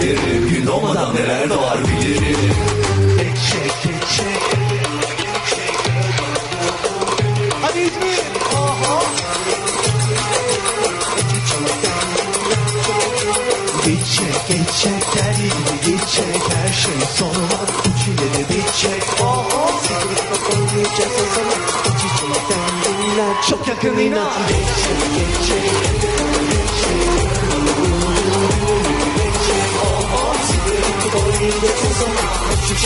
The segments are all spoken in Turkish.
bilirim Gün doğmadan neler doğar bilirim çek çek. Hadi İzmir. Aha. Bitecek, geçecek, her yeri geçecek Her şey sonuna uçileri bitecek Aha. Sıkılıp oynayacağız o zaman İç içimden dinler Çok yakın inan Geçecek, geçecek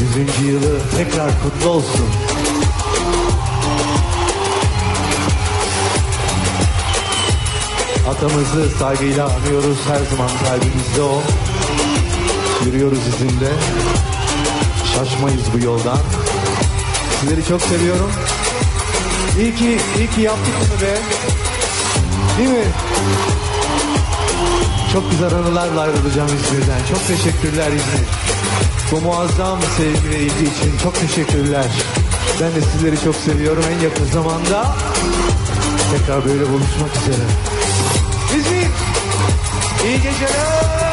100. yılı tekrar kutlu olsun. Atamızı saygıyla anıyoruz. Her zaman kalbimizde o. Yürüyoruz izinde. Şaşmayız bu yoldan. Sizleri çok seviyorum. İyi ki, iyi ki yaptık bunu be. Değil mi? Çok güzel anılarla ayrılacağım İzmir'den. Çok teşekkürler İzmir. Bu muazzam sevgi ilgi için çok teşekkürler. Ben de sizleri çok seviyorum. En yakın zamanda tekrar böyle buluşmak üzere. İzmir, iyi geceler.